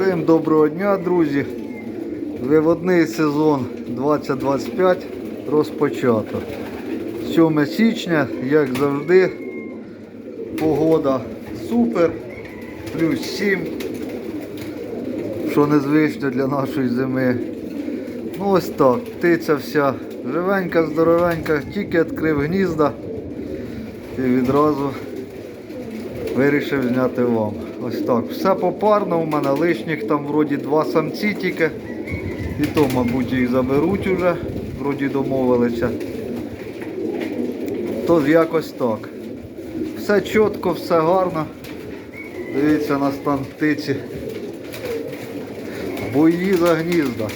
Всім доброго дня, друзі. Виводний сезон 2025 розпочато. 7 січня, як завжди, погода супер, плюс 7, що незвично для нашої зими. Ну ось так, птиця вся живенька, здоровенька, тільки відкрив гнізда і відразу вирішив зняти вам. Ось так. Все попарно, у мене лишніх там вроді два самці тільки. І то, мабуть, їх заберуть уже, вроді домовилися. Тож якось так. Все чітко, все гарно. Дивіться на стан птиці. Бої за гнізда.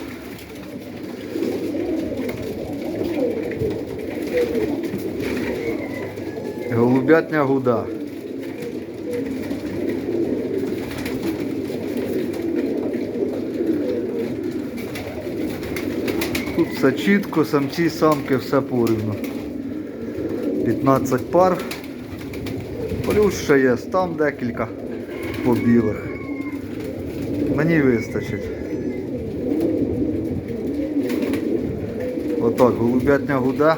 Голубятня гуда. Все чітко, самці, самки, все порівно. 15 пар. Плюс ще є, там декілька по білих. Мені вистачить. Отак, голубятня гуда.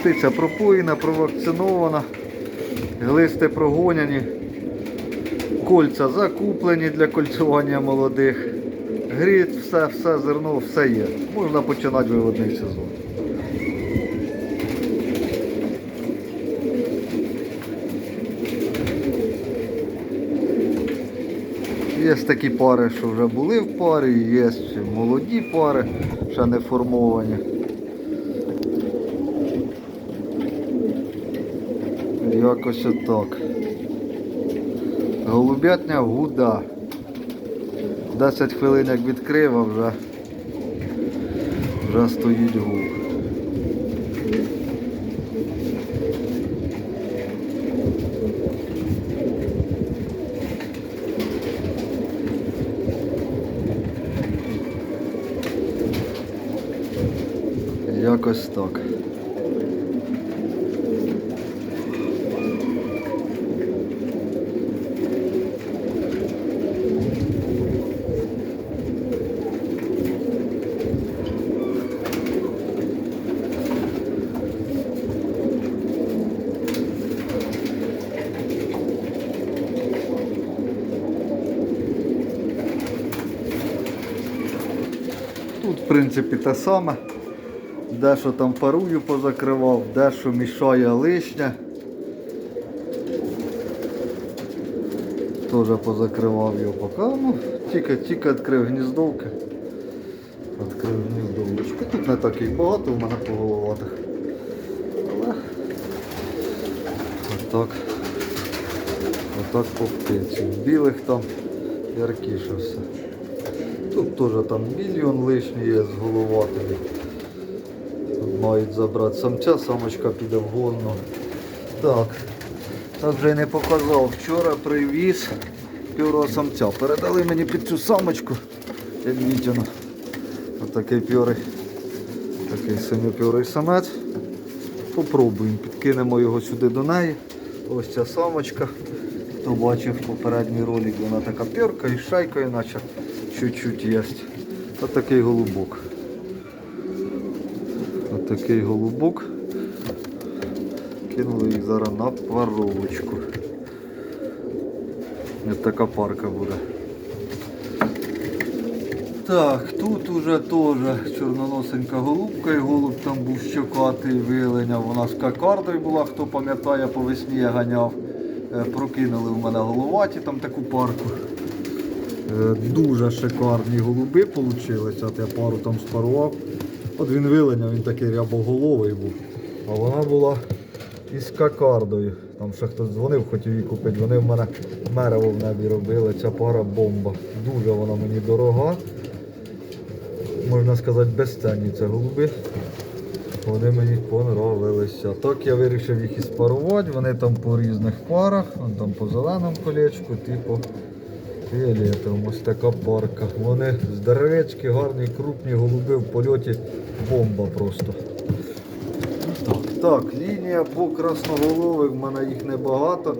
Птиця пропоїна, провакцинована, глисти прогоняні. Кольця закуплені для кольцювання молодих. Гріт, все, все, зерно, все є. Можна починати виводний сезон. Є такі пари, що вже були в парі, є молоді пари, ще не формовані. Якось отак. Голубятня гуда. 10 хвилин як відкрив, а вже, вже стоїть губ. Якось так. Тут, в принципі, те саме. Дещо там парую позакривав, дещо мішає лишнє. Теж позакривав його поки. Ну, тільки, тільки відкрив гніздовки. Відкрив гніздовочки. Тут не так їх багато в мене по головатих. Але отак. Отак по птиці. Білих там яркіше все. Тут теж там мільйон лишній є з головатими. Мають забрати самця, самочка піде в гонну. Так, так вже й не показав. Вчора привіз п'юрого самця. Передали мені під цю самочку, як вітяно. Отакий п'юрий, такий синьоп'юрий самець. Попробуємо, підкинемо його сюди до неї. Ось ця самочка. Хто бачив попередній ролик, вона така п'юрка і шайкою, наче чуть-чуть є. Ось такий голубок. Ось такий голубок. Кинули їх зараз на паровочку. Ось така парка буде. Так, тут уже теж чорноносенька голубка і голуб там був щокатий, вилиняв. Вона з кокардою була, хто пам'ятає, по весні я ганяв. Е, Прокинули в мене головаті там таку парку. Е, Дуже шикарні голуби вийшли. От я пару там спарував. От він вилиняв, він такий рябоголовий був. А вона була із кокардою. Там ще хтось дзвонив, хотів її купити. Вони в мене мерево в небі робили. Ця пара бомба. Дуже вона мені дорога. Можна сказати, безцінні це голуби. Вони мені понравилися. Так я вирішив їх і спарувати. Вони там по різних парах, там по зеленому колечку, типу фіолетовому. Ось така парка. Вони здоровецькі, гарні, крупні голуби в польоті. Бомба просто. Так, так, лінія по красноголових, в мене їх небагато.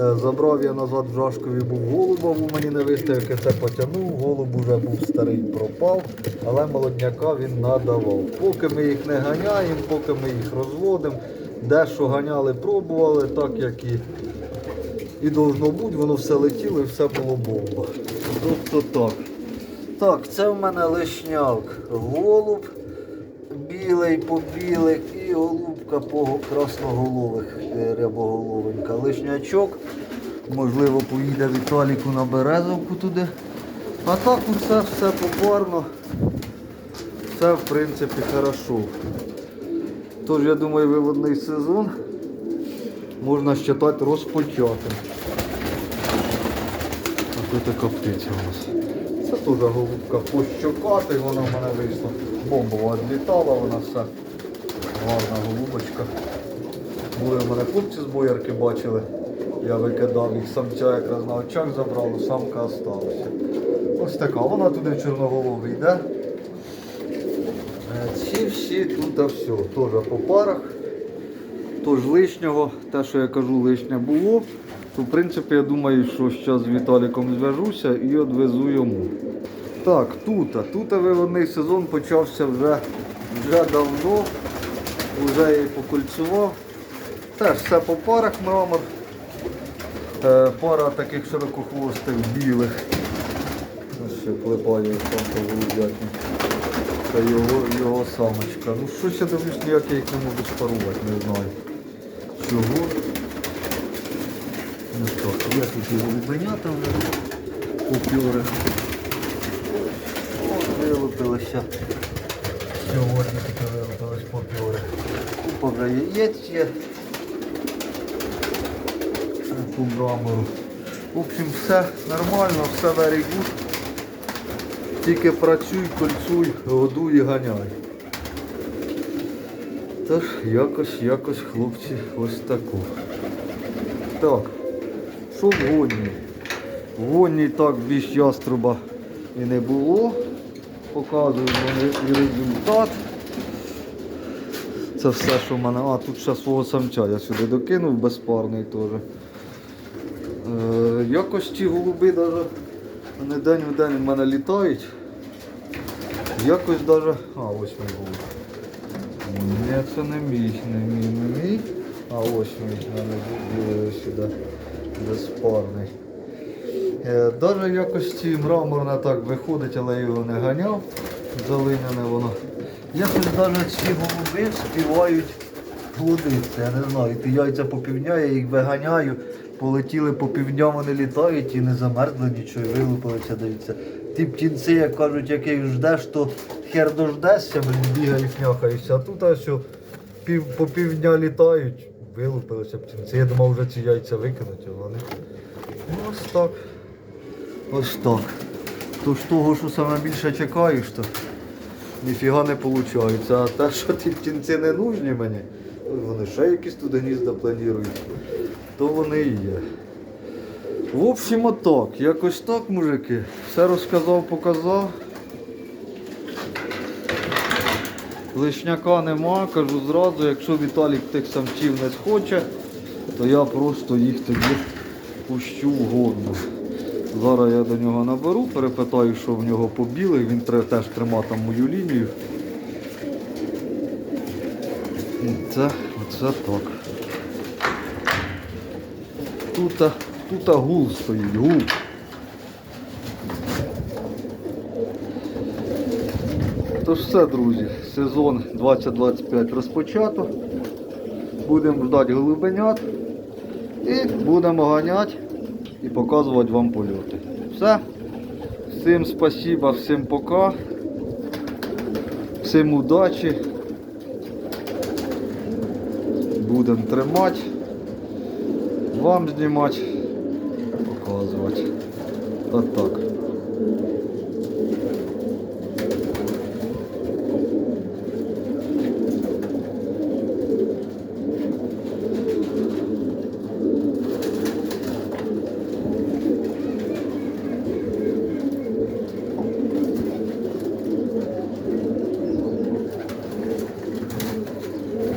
Е, Забрав я назад в Жашкові, був голуба, був мені не виставки, це потягнув, голуб уже був старий, пропав, але молодняка він надавав. Поки ми їх не ганяємо, поки ми їх розводимо, дещо ганяли, пробували, так як і, і должно бути, воно все летіло і все було бомба. Тобто так. Так, це в мене лишняк. Голуб білий по білих і голубка по красноголових е, рябоголовенька. Лишнячок. Можливо, поїде Віталіку на березовку туди. А так усе все попарно. Все в принципі хорошо. Тож я думаю, виводний сезон можна вважати розпочатим. А тут така птиця у нас. Це теж голубка пощокати, вона в мене вийшла. Бомбова відлітала, вона все. Гарна голубочка. Були в мене хлопці з боярки бачили. Я викидав їх, самця якраз на очах забрав, самка осталася. Ось така, вона туди в чорноголовий йде. Е, Ці всі тут все, теж по парах. Тож лишнього, те, що я кажу, лишнє було, то в принципі я думаю, що зараз з Віталіком зв'яжуся і відвезу йому. Так, тут, тут виводний сезон почався вже, вже давно, вже я її покульцював. Теж все по парах мрамор. Е, пара таких широкохвостих білих. Ще клепає там голубятні. Це його, його самочка. Ну щось я дивлюсь, ніяк я їх не можу спарувати, не знаю. Чого? Ну що, є тут і голубенята вже купюри. О, вилупилися. Сьогодні таке вилупились попюри. Купа вже яєць є. По мрамору. В общем, все нормально, все very good. Тільки працюй, кольцуй, годуй і ганяй. Тож якось, якось, хлопці, ось таку. Так, що в гонні? В гонні так більш яструба і не було. Показую і результат. Це все, що в мене. А, тут ще свого самця я сюди докинув, безпарний теж. Е, якось ті голуби навіть не день в день в мене літають. Якось даже. А, ось мій голуб. Ні, це не мій, не мій, не мій. А ось мій, мене сюди. Безпарний. Е, Даже якось ці мраморне так виходить, але його не ганяв. Залиняне воно. Якось навіть ці голуби співають плодитися, я не знаю. Ті яйця по я їх виганяю, полетіли по півдня, вони літають і не замерзли нічого, і вилупилися, дивіться. Ті птінці, як кажуть, яких ждеш, то хер дождешся, блін, бігають, няхаються. А тут ось пів, по півдня літають, вилупилися птінці. Я думав, вже ці яйця викинуть, а вони. Ну, ось так. Ось так. Тож того, що саме більше чекаєш, то ніфіга не виходить. А те, що ті птінці не нужні мені, вони ще якісь тут гнізда планують, то вони і є. В общем, отак. Якось так, мужики. Все розказав, показав. Лишняка нема, кажу зразу, якщо Віталік тих самців не схоче, то я просто їх тоді пущу в горну. Зараз я до нього наберу, перепитаю, що в нього по білих, він тре- теж тримав там мою лінію. Це, оце так. Тут, тут гул стоїть, гул. Тож все, друзі, сезон 2025 розпочато. Будемо ждати голубенят і будемо ганяти і показувати вам польоти. Все. Всім спасибо, всім пока. Всім удачі. Будемо тримати. Вам знімати, показувати. От так.